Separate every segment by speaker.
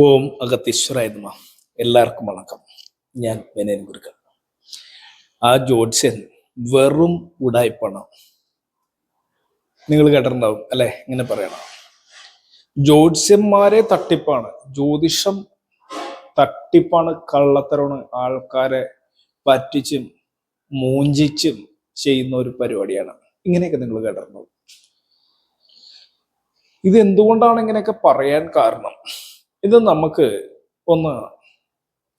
Speaker 1: ഓം അഗത്തീശ്വരായ നമ. എല്ലാവർക്കും വണക്കം. ഞാൻ വിനയൻ ഗുരുക്കൾ. ആ ജോത്സ്യൻ വെറും ഉടായ്പാണ്. നിങ്ങൾ കേട്ടിട്ടുണ്ടാവും അല്ലെ? ഇങ്ങനെ പറയണം. ജ്യോത്സ്യന്മാരെ തട്ടിപ്പാണ്. ജ്യോതിഷം തട്ടിപ്പാണ് കള്ളത്തരമാണ്. ആൾക്കാരെ പറ്റിച്ചും മൂഞ്ചിച്ചും ചെയ്യുന്ന ഒരു പരിപാടിയാണ്. ഇങ്ങനെയൊക്കെ നിങ്ങൾ കേട്ടിട്ടുണ്ടാവും. ഇത് എന്തുകൊണ്ടാണ് ഇങ്ങനെയൊക്കെ പറയാൻ കാരണം? ഇത് നമുക്ക് ഒന്ന്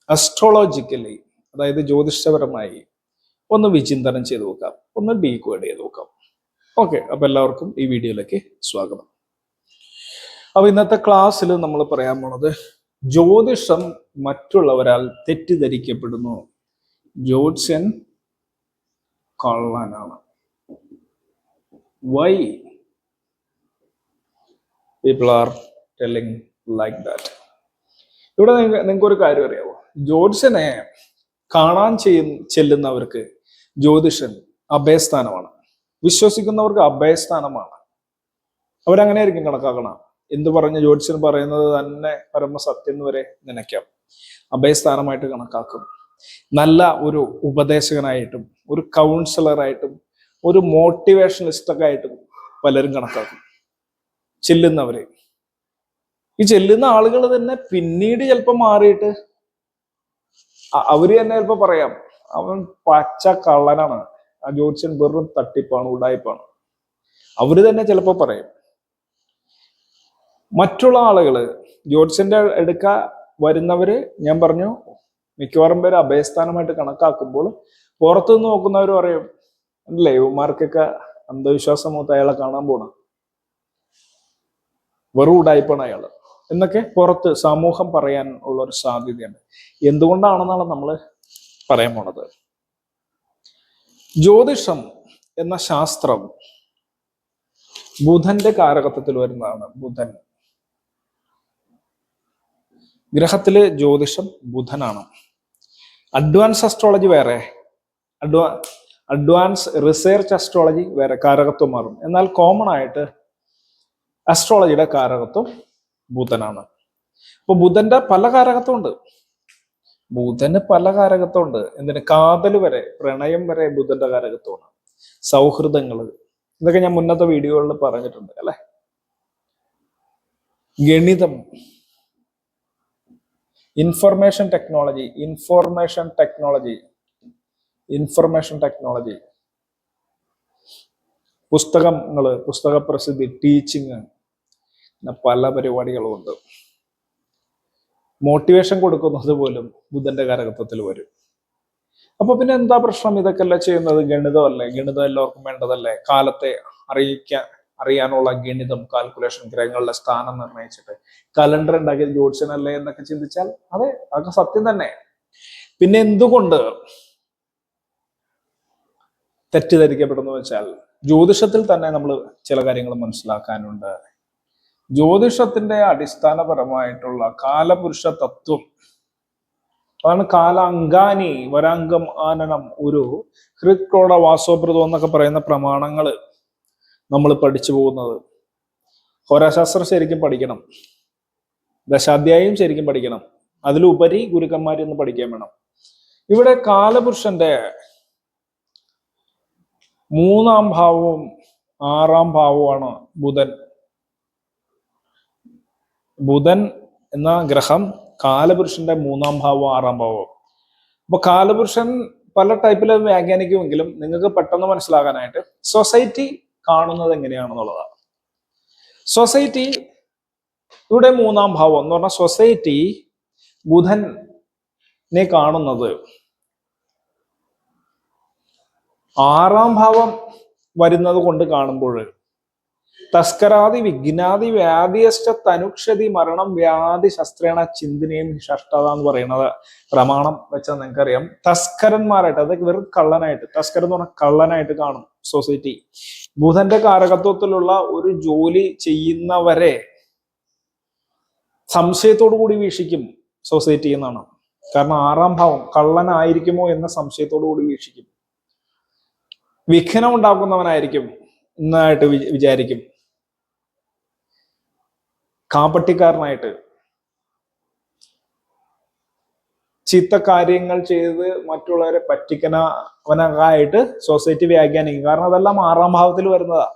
Speaker 1: അസ്ട്രോളജിക്കലി അതായത് ജ്യോതിഷപരമായി ഒന്ന് വിചിന്തനം ചെയ്ത് നോക്കാം. ഒന്ന് ഡീകോഡ് ചെയ്ത് നോക്കാം. ഓക്കെ അപ്പൊ എല്ലാവർക്കും ഈ വീഡിയോയിലേക്ക് സ്വാഗതം. അപ്പൊ ഇന്നത്തെ ക്ലാസ്സിൽ നമ്മൾ പറയാൻ പോണത് ജ്യോതിഷം മറ്റുള്ളവരാൽ തെറ്റിദ്ധരിക്കപ്പെടുന്നു. ജ്യോത്സ്യൻ കള്ളനാണ്. Why people are telling like that ഇവിടെ നിങ്ങൾക്ക് ഒരു കാര്യം അറിയാവോ? ജ്യോതിഷനെ കാണാൻ ചെയ്യുന്ന ചെല്ലുന്നവർക്ക് ജ്യോതിഷൻ അഭയസ്ഥാനമാണ്. വിശ്വസിക്കുന്നവർക്ക് അഭയസ്ഥാനമാണ്. അവരങ്ങനെ ആയിരിക്കും കണക്കാക്കണം. എന്ത് പറഞ്ഞ ജ്യോതിഷൻ പറയുന്നത് തന്നെ പരമസത്യം വരെ നനയ്ക്കാം. അഭയസ്ഥാനമായിട്ട് കണക്കാക്കും. നല്ല ഒരു ഉപദേശകനായിട്ടും ഒരു കൗൺസിലറായിട്ടും ഒരു മോട്ടിവേഷണലിസ്റ്റൊക്കെ ആയിട്ടും പലരും കണക്കാക്കും. ചെല്ലുന്നവരെ. ഈ ചെല്ലുന്ന ആളുകൾ തന്നെ പിന്നീട് ചിലപ്പോൾ മാറിയിട്ട് അവർ തന്നെ ചിലപ്പോ പറയാം അവൻ പച്ച കള്ളനാണ്. ആ ജ്യോത്സ്യൻ വെറും തട്ടിപ്പാണ് ഉടായ്പാണ് അവർ തന്നെ ചിലപ്പോ പറയും. മറ്റുള്ള ആളുകൾ ജ്യോത്സ്യന്റെ എടുക്ക വരുന്നവര് ഞാൻ പറഞ്ഞു മിക്കവാറും പേര് അഭയസ്ഥാനമായിട്ട് കണക്കാക്കുമ്പോൾ പുറത്തുനിന്ന് നോക്കുന്നവർ പറയും അല്ലേ ഇവന്മാർക്കൊക്കെ അന്ധവിശ്വാസം മൂത്ത് അയാളെ കാണാൻ പോണം? വെറും ഉടായ്പാണ് അയാൾ. എന്നൊക്കെ പുറത്ത് സമൂഹം പറയാൻ ഉള്ള ഒരു സാധ്യതയുണ്ട്. എന്തുകൊണ്ടാണെന്നാണ് നമ്മൾ പറയാൻ പോണത്? ജ്യോതിഷം എന്ന ശാസ്ത്രം ബുധന്റെ കാരകത്വത്തിൽ വരുന്നതാണ്. ബുധൻ. ഗ്രഹത്തിലെ ജ്യോതിഷം ബുധനാണ്. അഡ്വാൻസ് അസ്ട്രോളജി വേറെ. അഡ്വാ അഡ്വാൻസ് റിസർച്ച് അസ്ട്രോളജി വേറെ കാരകത്വം മാറും. എന്നാൽ കോമൺ ആയിട്ട് അസ്ട്രോളജിയുടെ കാരകത്വം ബുധനാണ്. അപ്പൊ ബുധന്റെ പല കാരകത്വമുണ്ട്. ബുധന് പല കാരകത്വമുണ്ട്. എന്തിന്? കാതൽ വരെ പ്രണയം വരെ ബുധന്റെ കാരകത്വമാണ്. സൗഹൃദങ്ങൾ ഇതൊക്കെ ഞാൻ മുന്നത്തെ വീഡിയോകളിൽ പറഞ്ഞിട്ടുണ്ട് അല്ലെ? ഗണിതം. Information technology information technology information technology. പുസ്തകങ്ങൾ പുസ്തക പ്രസിദ്ധി ടീച്ചിങ്. പിന്നെ പല പരിപാടികളും ഉണ്ട്. മോട്ടിവേഷൻ കൊടുക്കുന്നത് പോലും ബുദ്ധന്റെ കാരകത്വത്തിൽ വരും. അപ്പൊ പിന്നെ എന്താ പ്രശ്നം? ഇതൊക്കെ അല്ല ചെയ്യുന്നത് ഗണിതമല്ലേ ഗണിതം എല്ലാവർക്കും വേണ്ടതല്ലേ? കാലത്തെ അറിയിക്കാൻ അറിയാനുള്ള ഗണിതം കാൽക്കുലേഷൻ ഗ്രഹങ്ങളുടെ സ്ഥാനം നിർണയിച്ചിട്ട് കലണ്ടർ ഉണ്ടാക്കിയത് ജ്യോത്സ്യനല്ലേ എന്നൊക്കെ ചിന്തിച്ചാൽ അതെ അതൊക്കെ സത്യം തന്നെ. പിന്നെ എന്തുകൊണ്ട് തെറ്റിദ്ധരിക്കപ്പെടുന്നു വെച്ചാൽ ജ്യോതിഷത്തിൽ തന്നെ നമ്മൾ ചില കാര്യങ്ങൾ മനസ്സിലാക്കാനുണ്ട്. ജ്യോതിഷത്തിന്റെ അടിസ്ഥാനപരമായിട്ടുള്ള കാലപുരുഷ തത്വം. അതാണ് കാലാങ്കാനി വരാംഗം ആനനം ഒരു ഹൃക്രോട വാസോപ്രതം എന്നൊക്കെ പറയുന്ന പ്രമാണങ്ങൾ നമ്മൾ പഠിച്ചു പോകുന്നത്. ഹോരാശാസ്ത്രം ശരിക്കും പഠിക്കണം. ദശാധ്യായം ശരിക്കും പഠിക്കണം. അതിലുപരി ഗുരുക്കന്മാരിൽ നിന്ന് പഠിക്കാൻ വേണം. ഇവിടെ കാലപുരുഷന്റെ മൂന്നാം ഭാവവും ആറാം ഭാവവുമാണ് ബുധൻ. ബുധൻ എന്ന ഗ്രഹം കാലപുരുഷന്റെ മൂന്നാം ഭാവവും ആറാം ഭാവവും. അപ്പൊ കാലപുരുഷൻ പല ടൈപ്പിൽ വ്യാഖ്യാനിക്കുമെങ്കിലും നിങ്ങൾക്ക് പെട്ടെന്ന് മനസ്സിലാകാനായിട്ട് സൊസൈറ്റി കാണുന്നത് എങ്ങനെയാണെന്നുള്ളതാണ്. സൊസൈറ്റി ഇവിടെ മൂന്നാം ഭാവം എന്ന് പറഞ്ഞാൽ സൊസൈറ്റി ബുധനെ കാണുന്നത്. ആറാം ഭാവം വരുന്നത് കൊണ്ട് കാണുമ്പോൾ തസ്കരാതി വിഘ്നാതി വ്യാധിയശ്ച തനുക്ഷതി മരണം വ്യാധി ശസ്ത്രേണ ചിന്തനയും ഷഷ്ടത എന്ന് പറയുന്നത് പ്രമാണം വെച്ചാൽ നിങ്ങൾക്കറിയാം. തസ്കരന്മാരായിട്ട് അതൊക്കെ വെറും കള്ളനായിട്ട് തസ്കരൻ എന്ന് പറഞ്ഞാൽ കള്ളനായിട്ട് കാണും സൊസൈറ്റി. ബുധന്റെ കാരകത്വത്തിലുള്ള ഒരു ജോലി ചെയ്യുന്നവരെ സംശയത്തോടു കൂടി വീക്ഷിക്കും സൊസൈറ്റി എന്നാണ്. കാരണം ആറാം ഭാവം കള്ളനായിരിക്കുമോ എന്ന സംശയത്തോടു കൂടി വീക്ഷിക്കും. വിഘ്നം ഉണ്ടാക്കുന്നവനായിരിക്കും. എന്നായിട്ട് വിചാരിക്കും. കാപ്പട്ടിക്കാരനായിട്ട് ചീത്ത കാര്യങ്ങൾ ചെയ്ത് മറ്റുള്ളവരെ പറ്റിക്കനവനായിട്ട് സൊസൈറ്റി വ്യാഖ്യാനിക്കും. കാരണം അതെല്ലാം ആറാം ഭാവത്തിൽ വരുന്നതാ.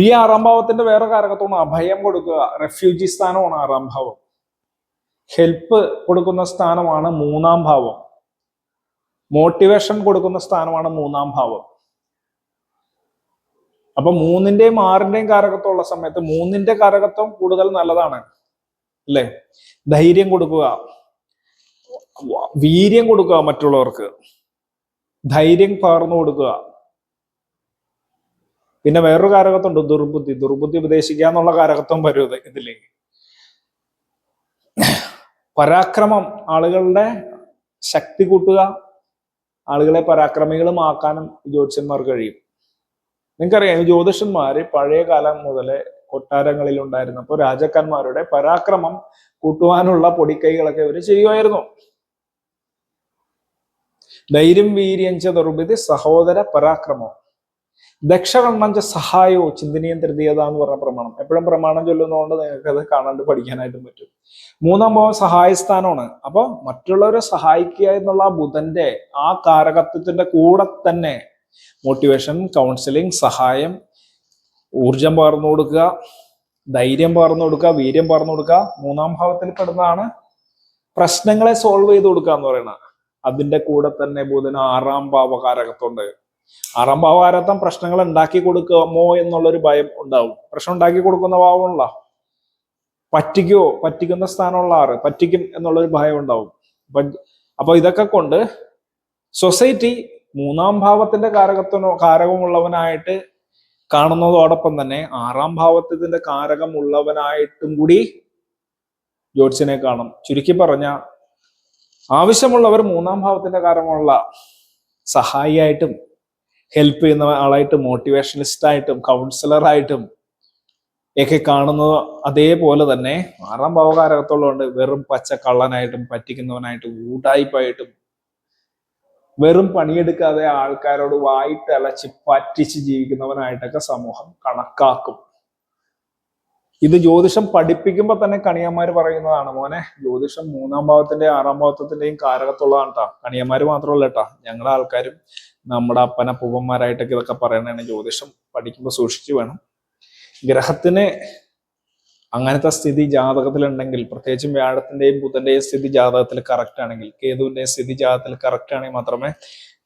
Speaker 1: ഈ ആറാം ഭാവത്തിന്റെ വേറെ കാരകത്വമാണ് അഭയം കൊടുക്കുക. റെഫ്യൂജി സ്ഥാനമാണ് ആറാം ഭാവം. ഹെൽപ്പ് കൊടുക്കുന്ന സ്ഥാനമാണ് മൂന്നാം ഭാവം. മോട്ടിവേഷൻ കൊടുക്കുന്ന സ്ഥാനമാണ് മൂന്നാം ഭാവം. അപ്പൊ മൂന്നിന്റെയും ആറിന്റെയും കാരകത്വം ഉള്ള സമയത്ത് മൂന്നിന്റെ കാരകത്വം കൂടുതൽ നല്ലതാണ്. അല്ലെ? ധൈര്യം കൊടുക്കുക. വീര്യം കൊടുക്കുക മറ്റുള്ളവർക്ക്. ധൈര്യം പകർന്നു കൊടുക്കുക. പിന്നെ വേറൊരു കാരകത്വമുണ്ട് ദുർബുദ്ധി. ദുർബുദ്ധി ഉപദേശിക്കുക എന്നുള്ള കാരകത്വം വരും ഇതിലേക്ക്. പരാക്രമം. ആളുകളുടെ ശക്തി കൂട്ടുക. ആളുകളെ പരാക്രമികളുമാക്കാനും ജ്യോതിഷന്മാർ കഴിയും. നിങ്ങൾക്കറിയാം ഈ ജ്യോതിഷന്മാര് പഴയ കാലം മുതലേ കൊട്ടാരങ്ങളിൽ ഉണ്ടായിരുന്നപ്പോൾ രാജാക്കന്മാരുടെ പരാക്രമം കൂട്ടുവാനുള്ള പൊടിക്കൈകളൊക്കെ ഇവർ ചെയ്യുമായിരുന്നു. ധൈര്യം വീര്യഞ്ച ദുർബിതി സഹോദര പരാക്രമം. ദക്ഷകണ്ണഞ്ച സഹായോ ചിന്തനീയം തൃതീയത എന്ന് പറഞ്ഞ പ്രമാണം. എപ്പോഴും പ്രമാണം ചൊല്ലുന്നതുകൊണ്ട് നിങ്ങൾക്ക് അത് കാണാണ്ട് പഠിക്കാനായിട്ടും പറ്റും. മൂന്നാം ഭാവം സഹായസ്ഥാനമാണ്. അപ്പൊ മറ്റുള്ളവരെ സഹായിക്കുക എന്നുള്ള ബുധന്റെ ആ കാരകത്വത്തിന്റെ കൂടെ തന്നെ മോട്ടിവേഷൻ കൗൺസിലിംഗ് സഹായം ഊർജം പകർന്നു കൊടുക്കുക ധൈര്യം പകർന്നു കൊടുക്കുക വീര്യം പകർന്നു കൊടുക്കുക. മൂന്നാം ഭാവത്തിൽ പെടുന്നതാണ് പ്രശ്നങ്ങളെ സോൾവ് ചെയ്ത് കൊടുക്കുക എന്ന് പറയുന്നത്. അതിന്റെ കൂടെ തന്നെ ബുധന് ആറാം ഭാവകാരകത്തുണ്ട് ആറാം ഭാവകാരത്വം പ്രശ്നങ്ങൾ ഉണ്ടാക്കി കൊടുക്കുമോ എന്നുള്ളൊരു ഭയം ഉണ്ടാവും. പ്രശ്നം ഉണ്ടാക്കി കൊടുക്കുന്ന ഭാവമുള്ള പറ്റിക്കോ പറ്റിക്കുന്ന സ്ഥാനമുള്ള ആറ് പറ്റിക്കും എന്നുള്ളൊരു ഭയം ഉണ്ടാവും. അപ്പൊ അപ്പൊ ഇതൊക്കെ കൊണ്ട് സൊസൈറ്റി മൂന്നാം ഭാവത്തിന്റെ കാരകത്വനോ കാരകമുള്ളവനായിട്ട് കാണുന്നതോടൊപ്പം തന്നെ ആറാം ഭാവത്തിന്റെ കാരകം ഉള്ളവനായിട്ടും കൂടി ജ്യോത്സ്യനെ കാണും. ചുരുക്കി പറഞ്ഞ ആവശ്യമുള്ളവർ മൂന്നാം ഭാവത്തിന്റെ കാരകമുള്ള സഹായിയായിട്ടും ഹെൽപ്പ് ചെയ്യുന്ന ആളായിട്ടും മോട്ടിവേഷനിസ്റ്റ് ആയിട്ടും കൗൺസിലറായിട്ടും ഒക്കെ കാണുന്നത് അതേപോലെ തന്നെ ആറാം ഭാവകാരകത്തുള്ളതുകൊണ്ട് വെറും പച്ച കള്ളനായിട്ടും പറ്റിക്കുന്നവനായിട്ടും ഊടായ്പായിട്ടും വെറും പണിയെടുക്കാതെ ആൾക്കാരോട് വായിട്ടലച്ച് പറ്റിച്ച് ജീവിക്കുന്നവനായിട്ടൊക്കെ സമൂഹം കണക്കാക്കും. ഇത് ജ്യോതിഷം പഠിപ്പിക്കുമ്പോൾ തന്നെ കണിയന്മാർ പറയുന്നതാണ് മോനെ ജ്യോതിഷം മൂന്നാം ഭാവത്തിന്റെ ആറാം ഭാവത്തിന്റെയും കാരകത്തുള്ളതാണ് കേട്ടോ കണിയന്മാർ മാത്രമല്ല കേട്ടോ ഞങ്ങളുടെ ആൾക്കാരും നമ്മുടെ അപ്പന പൂവന്മാരായിട്ടൊക്കെ ഇതൊക്കെ പറയണതാണ് ജ്യോതിഷം പഠിക്കുമ്പോൾ സൂക്ഷിച്ചു വേണം. ഗ്രഹത്തിന് അങ്ങനത്തെ സ്ഥിതി ജാതകത്തിലുണ്ടെങ്കിൽ പ്രത്യേകിച്ചും വ്യാഴത്തിന്റെയും ബുധന്റെയും സ്ഥിതി ജാതകത്തിൽ കറക്റ്റ് ആണെങ്കിൽ കേതുവിന്റെയും സ്ഥിതി ജാതകത്തിൽ കറക്റ്റ് ആണെങ്കിൽ മാത്രമേ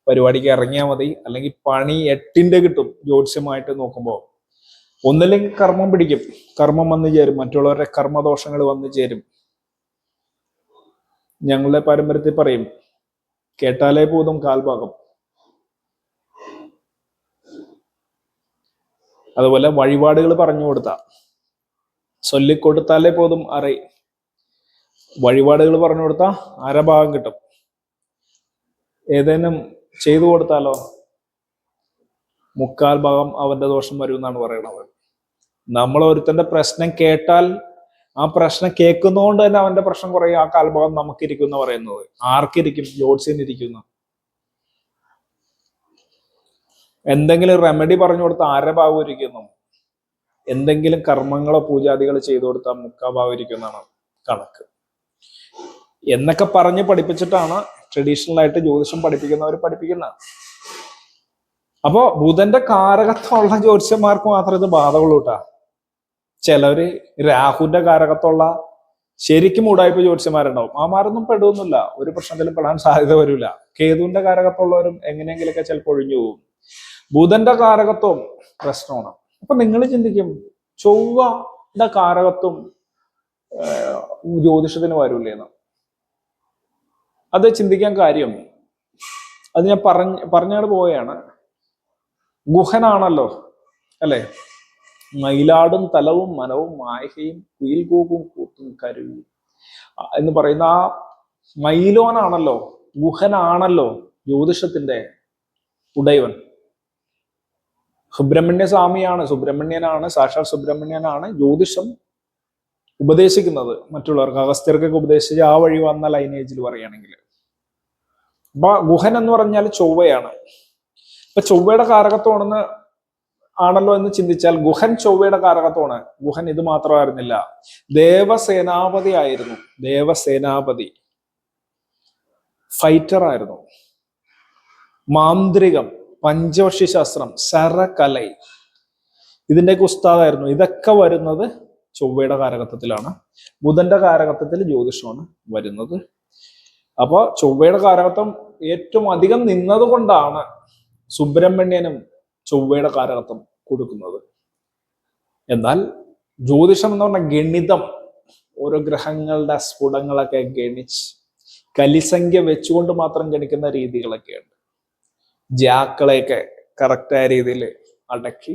Speaker 1: പരിപാടിക്ക് ഇറങ്ങിയാൽ മതി. അല്ലെങ്കിൽ പണി എട്ടിന്റെ കിട്ടും ജ്യോത്സ്യമായിട്ട് നോക്കുമ്പോൾ. ഒന്നില്ലെങ്കിൽ കർമ്മം പിടിക്കും. കർമ്മം വന്നു ചേരും. മറ്റുള്ളവരുടെ കർമ്മദോഷങ്ങൾ വന്നു ചേരും. ഞങ്ങളുടെ പാരമ്പര്യത്തിൽ പറയും കേട്ടാലേ പോതും കാൽഭാഗം. അതുപോലെ വഴിപാടുകൾ പറഞ്ഞു കൊടുത്ത. ചൊല്ലിക്കൊടുത്താലേ പോതും അറി. വഴിപാടുകൾ പറഞ്ഞു കൊടുത്താൽ അരഭാഗം കിട്ടും. ഏതേനും ചെയ്തു കൊടുത്താലോ? മുക്കാൽ ഭാഗം അവന്റെ ദോഷം വരും എന്നാണ് പറയുന്നത് നമ്മൾ ഒരുത്തന്റെ പ്രശ്നം കേട്ടാൽ ആ പ്രശ്നം കേൾക്കുന്നതുകൊണ്ട് തന്നെ അവന്റെ പ്രശ്നം കുറയും ആ കാൽഭാഗം നമുക്കിരിക്കും എന്ന് പറയുന്നത്. ആർക്കിരിക്കും? ഇരിക്കുന്നു എന്തെങ്കിലും റെമഡി പറഞ്ഞു കൊടുത്താൽ ആരുടെ ഭാഗം ഇരിക്കുന്നു. എന്തെങ്കിലും കർമ്മങ്ങളോ പൂജാദികളോ ചെയ്തു കൊടുത്താൽ മുക്കാഭാവിരിക്കുന്നതാണ് കണക്ക്. എന്നൊക്കെ പറഞ്ഞ് പഠിപ്പിച്ചിട്ടാണ് ട്രഡീഷണൽ ആയിട്ട് ജ്യോതിഷം പഠിപ്പിക്കുന്നവർ പഠിപ്പിക്കുന്നത്. അപ്പോ ബുധന്റെ കാരകത്വമുള്ള ജ്യോതിഷന്മാർക്ക് മാത്രമേ ഇത് ബാധകളൂ കേട്ടാ ചിലവര് രാഹുവിന്റെ കാരകത്തുള്ള ശരിക്കും ഉടായ്പ ജ്യോതിഷന്മാരുണ്ടാവും. ആമാരൊന്നും പെടുന്നില്ല ഒരു പ്രശ്നത്തിലും പെടാൻ സാധ്യത വരില്ല കേതുവിന്റെ കാരകത്തുള്ളവരും എങ്ങനെയെങ്കിലൊക്കെ ചിലപ്പോൾ ഒഴിഞ്ഞു പോകും. ബുധന്റെ കാരകത്വം പ്രശ്നമാണ്. അപ്പൊ നിങ്ങൾ ചിന്തിക്കും ചൊവ്വയുടെ കാരകത്വം ജ്യോതിഷത്തിന് വരൂലേന്ന് അത് ചിന്തിക്കാൻ കാര്യം അത് ഞാൻ പറഞ്ഞ പറഞ്ഞാട് പോവുകയാണ്. ഗുഹനാണല്ലോ അല്ലെ? മയിലാടും തലവും മനവും മായഹയും കുയിൽ കൂക്കും കൂത്തും കരുവി. എന്ന് പറയുന്ന ആ മയിലോനാണല്ലോ ഗുഹനാണല്ലോ ജ്യോതിഷത്തിന്റെ ഉടയവൻ സുബ്രഹ്മണ്യ സ്വാമിയാണ് സുബ്രഹ്മണ്യനാണ് സാക്ഷാൽ സുബ്രഹ്മണ്യനാണ് ജ്യോതിഷം ഉപദേശിക്കുന്നത്. മറ്റുള്ളവർക്ക് അഗസ്ത്യർക്കൊക്കെ ഉപദേശിച്ച് ആ വഴി വന്ന ലൈനേജിൽ പറയുകയാണെങ്കിൽ. അപ്പൊ ഗുഹൻ എന്ന് പറഞ്ഞാൽ ചൊവ്വയാണ്. ഇപ്പൊ ചൊവ്വയുടെ കാരകത്തോണെന്ന് ആണല്ലോ എന്ന് ചിന്തിച്ചാൽ ഗുഹൻ ചൊവ്വയുടെ കാരകത്തോണ് ഗുഹൻ ഇത് മാത്രമായിരുന്നില്ല. ദേവസേനാപതി ആയിരുന്നു. ദേവസേനാപതി. ഫൈറ്റർ ആയിരുന്നു. മാന്ത്രികം. പഞ്ചവക്ഷി ശാസ്ത്രം സരകലൈ. ഇതിന്റെ ഉസ്താദായിരുന്നു. ഇതൊക്കെ വരുന്നത് ചൊവ്വയുടെ കാരകത്വത്തിലാണ് ബുധന്റെ കാരകത്വത്തിൽ ജ്യോതിഷമാണ് വരുന്നത്. അപ്പോൾ ചൊവ്വയുടെ കാരകത്വം ഏറ്റവും അധികം നിന്നതുകൊണ്ടാണ് സുബ്രഹ്മണ്യനും ചൊവ്വയുടെ കാരകത്വം കൊടുക്കുന്നത്. എന്നാൽ ജ്യോതിഷം എന്ന് പറഞ്ഞ ഗണിതം ഓരോ ഗ്രഹങ്ങളുടെ സ്ഫുടങ്ങളൊക്കെ ഗണിച്ച് കലിസംഖ്യ വെച്ചുകൊണ്ട് മാത്രം ഗണിക്കുന്ന രീതികളൊക്കെ ഉണ്ട് ജാക്കളെയൊക്കെ കറക്റ്റായ രീതിയിൽ അടക്കി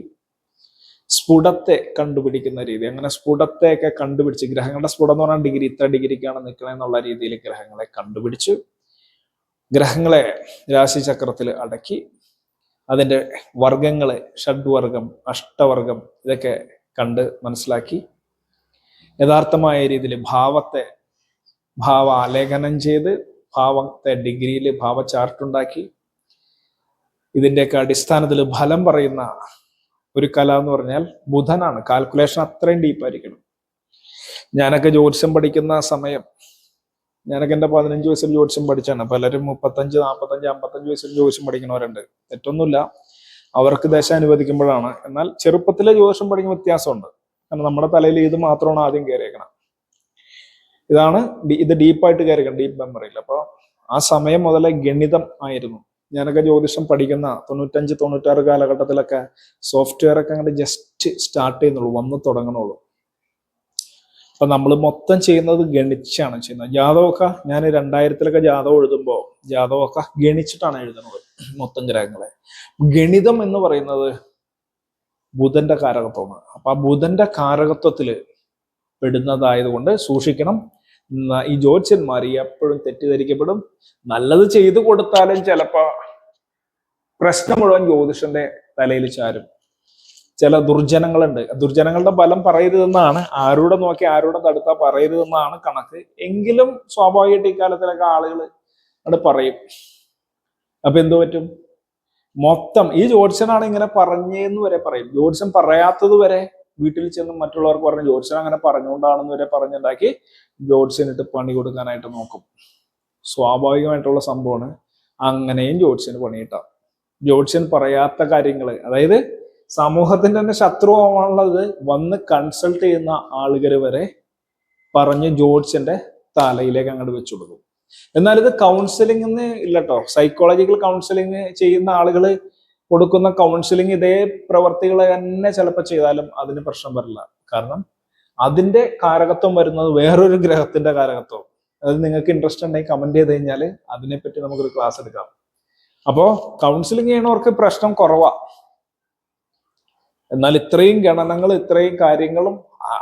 Speaker 1: സ്ഫുടത്തെ കണ്ടുപിടിക്കുന്ന രീതി. അങ്ങനെ സ്ഫുടത്തെയൊക്കെ കണ്ടുപിടിച്ച് ഗ്രഹങ്ങളുടെ സ്ഫുടം എന്ന് പറഞ്ഞാൽ ഡിഗ്രി ഇത്ര ഡിഗ്രിക്കാണ് നിൽക്കുന്നത് എന്നുള്ള രീതിയിൽ ഗ്രഹങ്ങളെ കണ്ടുപിടിച്ചു. ഗ്രഹങ്ങളെ രാശിചക്രത്തിൽ അടക്കി അതിന്റെ വർഗങ്ങളെ ഷഡ്വർഗം അഷ്ടവർഗം ഇതൊക്കെ കണ്ട് മനസ്സിലാക്കി യഥാർത്ഥമായ രീതിയിൽ ഭാവത്തെ ഭാവ ആലേഖനം ചെയ്ത് ഭാവത്തെ ഡിഗ്രിയിൽ ഭാവ ചാർട്ടുണ്ടാക്കി ഇതിന്റെയൊക്കെ അടിസ്ഥാനത്തിൽ ഫലം പറയുന്ന ഒരു കല എന്ന് പറഞ്ഞാൽ ബുധനാണ്. കാൽക്കുലേഷൻ അത്രയും ഡീപ്പായിരിക്കണം ഞാനൊക്കെ ജ്യോത്സ്യം പഠിക്കുന്ന സമയം ഞാനൊക്കെ എന്റെ പതിനഞ്ച് വയസ്സിൽ ജ്യോത്സ്യം പഠിച്ചാണ് പലരും മുപ്പത്തഞ്ച് നാൽപ്പത്തഞ്ച് അമ്പത്തഞ്ച് വയസ്സിൽ ജ്യോത്സ്യം പഠിക്കുന്നവരുണ്ട്. തെറ്റൊന്നുമില്ല. അവർക്ക് ദശ അനുവദിക്കുമ്പോഴാണ്. എന്നാൽ ചെറുപ്പത്തിലെ ജ്യോതിഷം പഠിക്കുന്ന വ്യത്യാസമുണ്ട്. കാരണം നമ്മുടെ തലയിൽ ഇത് മാത്രമാണ് ആദ്യം കയറിയേക്കണം ഇതാണ് ഇത് ഡീപ്പായിട്ട് കയറിയേക്കണം ഡീപ്പ് മെമ്മറിയിൽ അപ്പോൾ ആ സമയം മുതലേ ഗണിതം ആയിരുന്നു. ഞാനൊക്കെ ജ്യോതിഷം പഠിക്കുന്ന തൊണ്ണൂറ്റഞ്ച് തൊണ്ണൂറ്റാറ് കാലഘട്ടത്തിലൊക്കെ സോഫ്റ്റ്വെയർ ഒക്കെ അങ്ങനെ ജസ്റ്റ് സ്റ്റാർട്ട് ചെയ്യുന്നുള്ളൂ വന്ന് തുടങ്ങണുള്ളൂ അപ്പൊ നമ്മൾ മൊത്തം ചെയ്യുന്നത് ഗണിച്ചാണ് ചെയ്യുന്നത്. ജാതകമൊക്കെ ഞാൻ രണ്ടായിരത്തിലൊക്കെ ജാതകം എഴുതുമ്പോൾ ജാതകമൊക്കെ ഗണിച്ചിട്ടാണ് എഴുതുന്നത് മൊത്തം ഗ്രഹങ്ങളെ. ഗണിതം എന്ന് പറയുന്നത് ബുധന്റെ കാരകത്വമാണ്. അപ്പൊ ആ ബുധന്റെ കാരകത്വത്തിൽ പെടുന്നതായതുകൊണ്ട് സൂക്ഷിക്കണം. ന- ഈ ജ്യോത്സ്യന്മാർ എപ്പോഴും തെറ്റിദ്ധരിക്കപ്പെടും. നല്ലത് ചെയ്തു കൊടുത്താലും ചിലപ്പോ പ്രശ്നം മുഴുവൻ ജ്യോതിഷന്റെ തലയിൽ ചാരും. ചില ദുർജനങ്ങളുണ്ട്. ദുർജനങ്ങളുടെ ബലം പറയരുതെന്നാണ്. ആരോടെ നോക്കി ആരോടെ തടുത്താ പറയരുതെന്നാണ് കണക്ക്. എങ്കിലും സ്വാഭാവികമായിട്ട് ഇക്കാലത്തിലൊക്കെ ആളുകൾ അത് പറയും. അപ്പൊ എന്തു പറ്റും? മൊത്തം ഈ ജ്യോത്സ്യനാണ് ഇങ്ങനെ പറഞ്ഞെന്ന് വരെ പറയും. ജ്യോത്സ്യം പറയാത്തത് വരെ വീട്ടിൽ ചെന്ന് മറ്റുള്ളവർക്ക് പറഞ്ഞു ജ്യോത്സ്യൻ അങ്ങനെ പറഞ്ഞുകൊണ്ടാണെന്ന് വരെ പറഞ്ഞുണ്ടാക്കി ജ്യോത്സ്യനിട്ട് പണി കൊടുക്കാനായിട്ട് നോക്കും. സ്വാഭാവികമായിട്ടുള്ള സംഭവമാണ്. അങ്ങനെയും ജ്യോത്സ്യന് പണിയിട്ടാം ജ്യോത്സ്യൻ പറയാത്ത കാര്യങ്ങൾ അതായത് സമൂഹത്തിന്റെ തന്നെ ശത്രുവാണുള്ളത് വന്ന് കൺസൾട്ട് ചെയ്യുന്ന ആളുകൾ വരെ പറഞ്ഞ് ജ്യോത്സ്യന്റെ തലയിലേക്ക് അങ്ങോട്ട് വെച്ചു കൊടുക്കും. എന്നാൽ ഇത് കൗൺസിലിംഗ് എന്ന് ഇല്ല കേട്ടോ സൈക്കോളജിക്കൽ കൗൺസിലിംഗ് ചെയ്യുന്ന ആളുകൾ കൊടുക്കുന്ന കൗൺസിലിംഗ് ഇതേ പ്രവർത്തികൾ തന്നെ ചിലപ്പോൾ ചെയ്താലും അതിന് പ്രശ്നം വരില്ല. കാരണം അതിന്റെ കാരകത്വം വരുന്നത് വേറൊരു ഗ്രഹത്തിന്റെ കാരകത്വം. അത് നിങ്ങൾക്ക് ഇൻട്രസ്റ്റ് ഉണ്ടെങ്കിൽ കമന്റ് ചെയ്ത് കഴിഞ്ഞാൽ അതിനെപ്പറ്റി നമുക്കൊരു ക്ലാസ് എടുക്കാം. അപ്പോ കൗൺസിലിംഗ് ചെയ്യണവർക്ക് പ്രശ്നം കുറവാ. എന്നാൽ ഇത്രയും ഗണനങ്ങൾ ഇത്രയും കാര്യങ്ങളും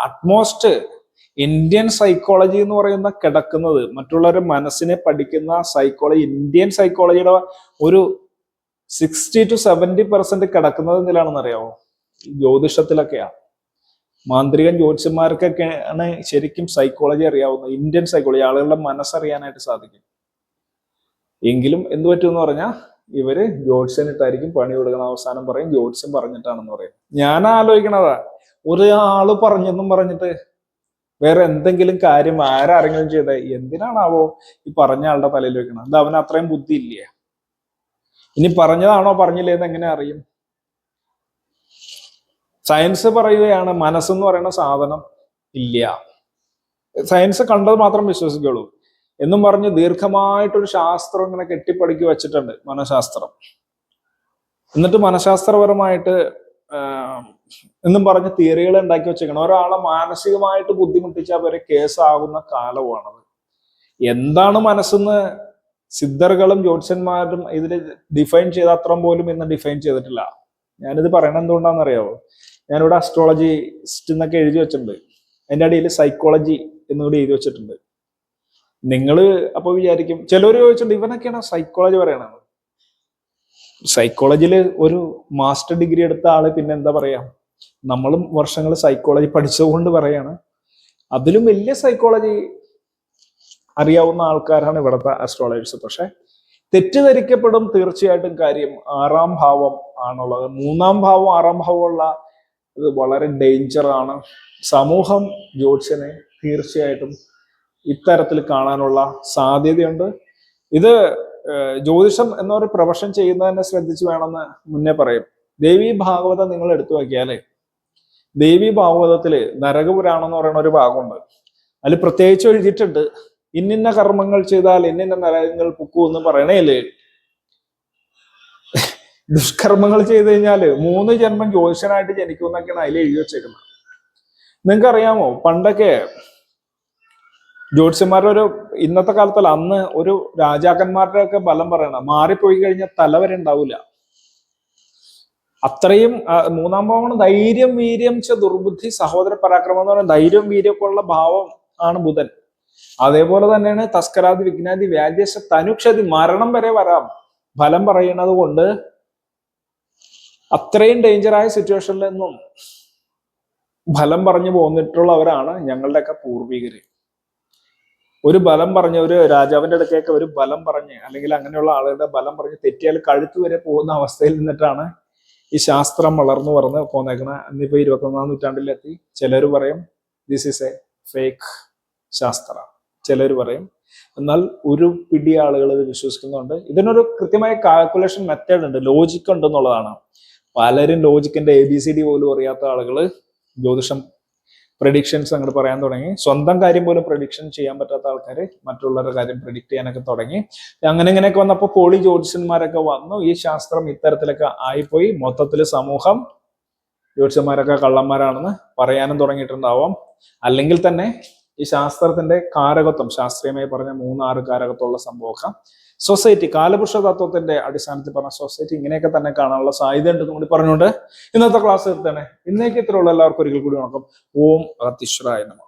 Speaker 1: അറ്റ്മോസ്റ്റ് ഇന്ത്യൻ സൈക്കോളജി എന്ന് പറയുന്ന കിടക്കുന്നത് മറ്റുള്ളവരുടെ മനസ്സിനെ പഠിക്കുന്ന സൈക്കോളജി ഇന്ത്യൻ സൈക്കോളജിയുടെ ഒരു സിക്സ്റ്റി ടു സെവന്റി പെർസെന്റ് കിടക്കുന്നത് എന്തിലാണെന്ന് അറിയാമോ ജ്യോതിഷത്തിലൊക്കെയാ. മാന്ത്രികൻ ജ്യോതിഷന്മാർക്കൊക്കെ ആണ് ശരിക്കും സൈക്കോളജി അറിയാവുന്നത്. ഇന്ത്യൻ സൈക്കോളജി ആളുകളുടെ മനസ്സറിയാനായിട്ട് സാധിക്കും. എങ്കിലും എന്ത് പറ്റുമെന്ന് പറഞ്ഞാൽ ഇവർ ജ്യോത്സ്യനിട്ടായിരിക്കും പണി കൊടുക്കുന്ന അവസാനം പറയും ജ്യോത്സ്യം പറഞ്ഞിട്ടാണെന്ന് പറയും. ഞാൻ ആലോചിക്കണതാ. ഒരാൾ പറഞ്ഞെന്നും പറഞ്ഞിട്ട് വേറെ എന്തെങ്കിലും കാര്യം ആരാരെങ്കിലും ചെയ്ത എന്തിനാണാവോ ഈ പറഞ്ഞ ആളുടെ തലയിൽ വെക്കണം അത് അവന് അത്രയും ബുദ്ധി ഇല്ലേ ഇനി പറഞ്ഞതാണോ പറഞ്ഞില്ലേ എന്ന് എങ്ങനെ അറിയും? സയൻസ് പറയുകയാണ് മനസ്സെന്ന് പറയുന്ന സാധനം ഇല്ല. സയൻസ് കണ്ടത് മാത്രം വിശ്വസിക്കുള്ളൂ. എന്നും പറഞ്ഞ് ദീർഘമായിട്ടൊരു ശാസ്ത്രം ഇങ്ങനെ കെട്ടിപ്പടുക്കി വെച്ചിട്ടുണ്ട് മനഃശാസ്ത്രം. എന്നിട്ട് മനഃശാസ്ത്രപരമായിട്ട് എന്നും പറഞ്ഞ് തിയറികൾ ഉണ്ടാക്കി വെച്ചേക്കണം ഒരാളെ മാനസികമായിട്ട് ബുദ്ധിമുട്ടിച്ചാൽ വരെ കേസാകുന്ന കാലമാണത്. എന്താണ് മനസ്സെന്ന് സിദ്ധറുകളും ജ്യോത്സ്യന്മാരും ഇതിൽ ഡിഫൈൻ ചെയ്ത അത്രം പോലും ഇന്ന് ഡിഫൈൻ ചെയ്തിട്ടില്ല. ഞാനിത് പറയണത് എന്തുകൊണ്ടാണെന്നറിയാവോ? ഞാനിവിടെ അസ്ട്രോളജിസ്റ്റ് എന്നൊക്കെ എഴുതി വെച്ചിട്ടുണ്ട്. അതിന്റെ അടിയിൽ സൈക്കോളജി എന്നുകൂടി എഴുതി വെച്ചിട്ടുണ്ട്. നിങ്ങൾ അപ്പൊ വിചാരിക്കും ചിലർ ചോദിച്ചിട്ടുണ്ട് ഇവനൊക്കെയാണ് സൈക്കോളജി പറയണത്? സൈക്കോളജിയിൽ ഒരു മാസ്റ്റർ ഡിഗ്രി എടുത്ത ആൾ പിന്നെ എന്താ പറയാ? നമ്മളും വർഷങ്ങൾ സൈക്കോളജി പഠിച്ചതുകൊണ്ട് പറയാണ്. അതിലും വലിയ സൈക്കോളജി അറിയാവുന്ന ആൾക്കാരാണ് ഇവിടുത്തെ അസ്ട്രോളജേഴ്സ് പക്ഷെ തെറ്റിദ്ധരിക്കപ്പെടും തീർച്ചയായിട്ടും കാര്യം ആറാം ഭാവം ആണുള്ളത്. മൂന്നാം ഭാവം ആറാം ഭാവമുള്ള ഇത് വളരെ ഡേഞ്ചർ ആണ്. സമൂഹം ജോത്സ്യനെ തീർച്ചയായിട്ടും ഇത്തരത്തിൽ കാണാനുള്ള സാധ്യതയുണ്ട്. ഇത് ജ്യോതിഷം എന്നൊരു പ്രൊഫഷൻ ചെയ്യുന്നതിനെ ശ്രദ്ധിച്ചു വേണമെന്ന് മുന്നേ പറയും. ദേവി ഭാഗവതം നിങ്ങൾ എടുത്തു നോക്കിയാലേ ദേവി ഭാഗവതത്തിൽ നരകപുരാണം എന്ന് പറയുന്ന ഒരു ഭാഗമുണ്ട്. അതിൽ പ്രത്യേകിച്ച് എഴുതിയിട്ടുണ്ട്. ഇന്നിന്ന കർമ്മങ്ങൾ ചെയ്താൽ ഇന്നിന്ന നരകങ്ങൾ പൊക്കൂ എന്ന് പറയണേൽ ദുഷ്കർമ്മങ്ങൾ ചെയ്തു കഴിഞ്ഞാൽ മൂന്ന് ജന്മം ജ്യോതിഷനായിട്ട് ജനിക്കും എന്നൊക്കെയാണ് അതിൽ എഴുതി വെച്ചേക്കുന്നത്. നിങ്ങൾക്ക് അറിയാമോ പണ്ടൊക്കെ ജ്യോതിഷന്മാരുടെ ഒരു ഇന്നത്തെ കാലത്തല്ല അന്ന് ഒരു രാജാക്കന്മാരുടെ ഒക്കെ ബലം പറയണം മാറിപ്പോയി കഴിഞ്ഞാൽ തലവരെ ഉണ്ടാവില്ല അത്രയും മൂന്നാം ഭാവമാണ് ധൈര്യം വീര്യം ച ദുർബുദ്ധി സഹോദര പരാക്രമം എന്ന് പറയുന്നത് ധൈര്യം വീര്യമൊക്കെ ഉള്ള ഭാവം ആണ് ബുധൻ. അതേപോലെ തന്നെയാണ് തസ്കരാതി വിജ്ഞാതി വ്യാജേശ തനുക്ഷതി മരണം വരെ വരാം. ഫലം പറയുന്നത് കൊണ്ട് അത്രയും ഡേഞ്ചറായ സിറ്റുവേഷനിൽ നിന്നും ഫലം പറഞ്ഞു പോന്നിട്ടുള്ളവരാണ് ഞങ്ങളുടെയൊക്കെ പൂർവികര്. ഒരു ബലം പറഞ്ഞ് ഒരു രാജാവിന്റെ അടുക്കൊക്കെ ഒരു ബലം പറഞ്ഞ് അല്ലെങ്കിൽ അങ്ങനെയുള്ള ആളുകളുടെ ബലം പറഞ്ഞ് തെറ്റിയാൽ കഴുത്ത് വരെ പോകുന്ന അവസ്ഥയിൽ നിന്നിട്ടാണ് ഈ ശാസ്ത്രം വളർന്നു വളർന്ന് പോന്നേക്കണ. ഇന്നിപ്പോ ഇരുപത്തൊന്നാം നൂറ്റാണ്ടിലെത്തി. ചിലർ പറയും ദിസ് ഈസ് എ ഫേക്ക് ശാസ്ത്ര. ചിലർ പറയും എന്നാൽ ഒരു പിടി ആളുകൾ ഇത് വിശ്വസിക്കുന്നുണ്ട്. ഇതിനൊരു കൃത്യമായ കാൽക്കുലേഷൻ മെത്തേഡ് ഉണ്ട്. ലോജിക് ഉണ്ട് എന്നുള്ളതാണ്. പലരും ലോജിക്കിന്റെ എ ബി സി ഡി പോലും അറിയാത്ത ആളുകൾ ജ്യോതിഷം പ്രഡിക്ഷൻസ് അങ്ങോട്ട് പറയാൻ തുടങ്ങി. സ്വന്തം കാര്യം പോലും പ്രഡിക്ഷൻ ചെയ്യാൻ പറ്റാത്ത ആൾക്കാർ മറ്റുള്ളവരുടെ കാര്യം പ്രഡിക്റ്റ് ചെയ്യാനൊക്കെ തുടങ്ങി. അങ്ങനെ ഇങ്ങനെയൊക്കെ വന്നപ്പോൾ പോളി ജ്യോതിഷന്മാരൊക്കെ വന്നു. ഈ ശാസ്ത്രം ഇത്തരത്തിലൊക്കെ ആയിപ്പോയി. മൊത്തത്തിൽ സമൂഹം ജ്യോതിഷന്മാരൊക്കെ കള്ളന്മാരാണെന്ന് പറയാനും തുടങ്ങിയിട്ടുണ്ടാവാം. അല്ലെങ്കിൽ തന്നെ ഈ ശാസ്ത്രത്തിന്റെ കാരകത്വം ശാസ്ത്രീയമായി പറഞ്ഞ മൂന്നാറ് കാരകത്വമുള്ള സംഭവമൊക്കെ സൊസൈറ്റി കാലപുരുഷ തത്വത്തിന്റെ അടിസ്ഥാനത്തിൽ പറഞ്ഞ സൊസൈറ്റി ഇങ്ങനെയൊക്കെ തന്നെ കാണാനുള്ള സാധ്യത ഉണ്ടെന്ന് കൂടി പറഞ്ഞുകൊണ്ട് ഇന്നത്തെ ക്ലാസ് തന്നെ ഇന്നേക്ക് ഇത്രയുള്ള എല്ലാവർക്കും ഒരിക്കൽ കൂടി നോക്കാം ഓം അതിശ്രായ നമ.